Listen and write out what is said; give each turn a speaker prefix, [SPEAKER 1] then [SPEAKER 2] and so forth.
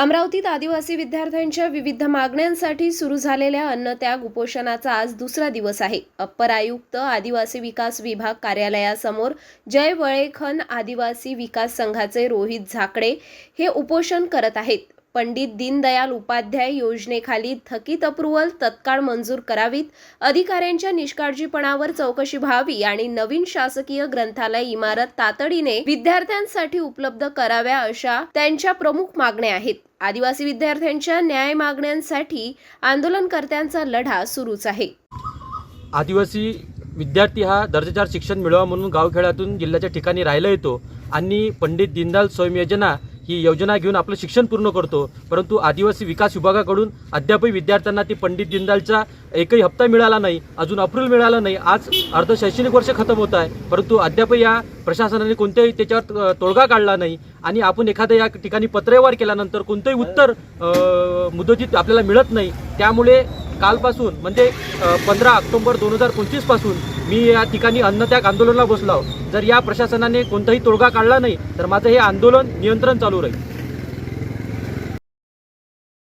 [SPEAKER 1] अमरावतीत आदिवासी विद्यार्थ्यांच्या विविध मागण्यांसाठी सुरू झालेल्या अन्नत्याग उपोषणाचा आज दुसरा दिवस आहे. अप्पर आयुक्त आदिवासी विकास विभाग कार्यालयासमोर जय वळेखन आदिवासी विकास संघाचे रोहित झाकडे हे उपोषण करत आहेत. पंडित दीनदयाल उपाध्याय योजनेखाली थकीत अप्रुव्हल तत्काळ मंजूर करावीत. अधिकाऱ्यांच्या निष्काळजीपणावर चौकशी व्हावी आणि नवीन शासकीय ग्रंथालय इमारत तातडीने विद्यार्थ्यांसाठी उपलब्ध कराव्या अशा त्यांच्या प्रमुख मागण्या आहेत. आदिवासी विद्यार्थ्यांच्या न्याय मागण्यांसाठी आंदोलनकर्त्यांचा लढा सुरूच आहे.
[SPEAKER 2] आदिवासी विद्यार्थी हा दर्जेदार शिक्षण मिळवा म्हणून गावखेड्यातून जिल्ह्याच्या ठिकाणी राहिला येतो. आणि पंडित दीनदयाल स्वयं योजना ही योजना घेऊन आपलं शिक्षण पूर्ण करतो. परंतु आदिवासी विकास विभागाकडून अद्यापही विद्यार्थ्यांना ती पंडित दीनदयालचा एकही हप्ता मिळाला नाही. अजून अप्रूव्हल मिळाला नाही. आज अर्ध शैक्षणिक वर्ष खतम होत आहे. परंतु अद्यापही या प्रशासनाने कोणत्याही त्याच्यावर तोडगा काढला नाही. आणि आपण एखाद्या या ठिकाणी पत्रव्यवहार केल्यानंतर कोणतंही उत्तर मुदतीत आपल्याला मिळत नाही. त्यामुळे कालपासून म्हणजे पंधरा ऑक्टोबर दोन हजार पंचवीसपासून मी या ठिकाणी अन्नत्याग आंदोलनाला बसलो जर या प्रशासनाने कोणताही तोडगा काढला नाही तर माझं हे आंदोलन नियंत्रण चालू राहील.